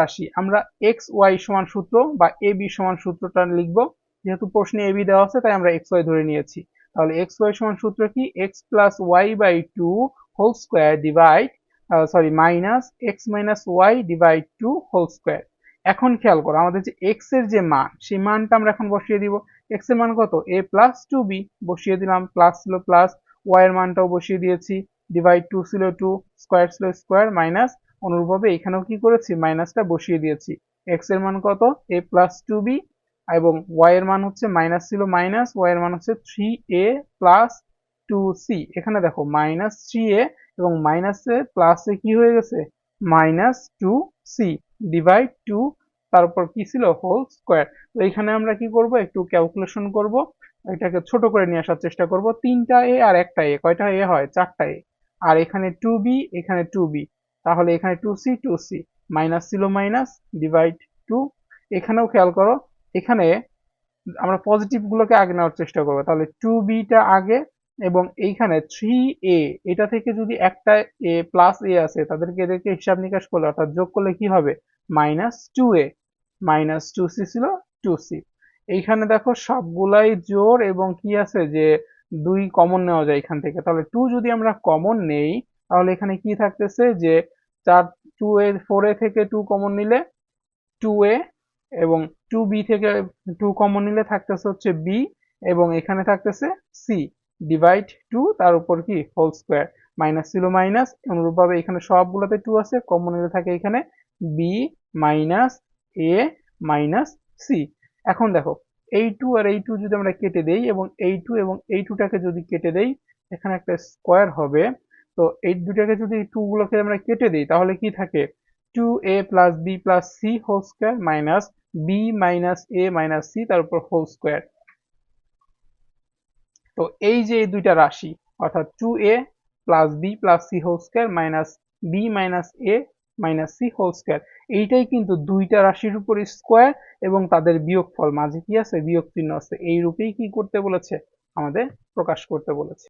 রাশি আমরা x Y সমান সূত্র বা এ বি সমান সূত্রটা লিখব। যেহেতু প্রশ্নে এ বি দেওয়া আছে, তাই আমরা এক্স ওয়াই ধরে নিয়েছি। তাহলে এক্স ওয়াই সমান সূত্র কি? X plus Y by two whole square divide sorry minus X minus Y divide two whole square এখন খেয়াল করো, আমাদের যে এক্সের যে মান, সেই মানটা আমরা এখন বসিয়ে দিব। এক্সের মান কত? এ প্লাস টু বি বসিয়ে দিলাম প্লাস ছিল প্লাস ওয়াই এর মানটাও বসিয়ে দিয়েছি। ডিভাইড টু ছিল টু স্কোয়ার ছিল স্কোয়ার মাইনাস অনুরূপভাবে এখানেও কি করেছি? মাইনাসটা বসিয়ে দিয়েছি। এক্সের মান কত? এ প্লাস টু বি এবং ওয়াই এর মান হচ্ছে মাইনাস ছিল মাইনাস ওয়াই এর মান হচ্ছে three A plus two C এখানে দেখো মাইনাস থ্রি এ এবং মাইনাসে প্লাসে কি হয়ে গেছে? Minus two C divide two তারপর কি ছিল? হোল স্কোয়ার তো এখানে আমরা কি করব? একটু ক্যালকুলেশন করব। এটাকে ছোট করে নিয়ে আসার চেষ্টা করব। তিনটা এ আর একটা এ কয়টা এ হয়? চারটা এ আর এখানে টু বি এখানে টু বি তাহলে এখানে two C two C minus ছিল মাইনাস ডিভাইড টু এখানেও খেয়াল করো, এখানে আমরা পজিটিভ গুলোকে আগে নেওয়ার চেষ্টা করব। তাহলে টু বিটা আগে এবং এইখানে থ্রি এ এটা থেকে যদি একটা এ প্লাস এ আছে তাদেরকে এদেরকে হিসাব নিকাশ করলে, অর্থাৎ যোগ করলে কি হবে? Minus two A minus two C ছিল টু সি এইখানে দেখো সবগুলাই জোর এবং কি আছে? যে দুই কমন নেওয়া যায় এখান থেকে। তাহলে টু যদি আমরা কমন নেই তাহলে এখানে কি থাকতেছে যে চার টু এ ফোর এ থেকে টু কমন নিলে টু এ এবং টু বি থেকে টু কমন নিলে থাকতেছে হচ্ছে বি এবং এখানে থাকতেছে সি ডিভাইড টু তার উপর কি? হোল স্কোয়ার মাইনাস ছিল মাইনাস অনুরূপভাবে এখানে সবগুলোতে টু আছে কমন নিলে থাকে এখানে B minus A minus C এখন দেখো, এই টু আর এই টু যদি আমরা কেটে দেই এবং এই টু এবং এই টুটাকে যদি কেটে দেই, এখানে একটা স্কোয়ার হবে তো এই দুটাকে যদি টু গুলোকে আমরা কেটে দিই, তাহলে কি থাকে? Two A plus B plus C whole square minus B minus A minus C তার উপর হোল স্কোয়ার তো এই যে এই দুইটা রাশি, অর্থাৎ two A plus B plus C whole square minus B minus A minus C whole square এইটাই কিন্তু দুইটা রাশির উপর স্কোয়ার এবং তাদের বিয়োগফল। মাঝে কি আছে? বিয়োগ চিহ্ন আছে। এই রূপেই কি করতে বলেছে? আমাদের প্রকাশ করতে বলেছে।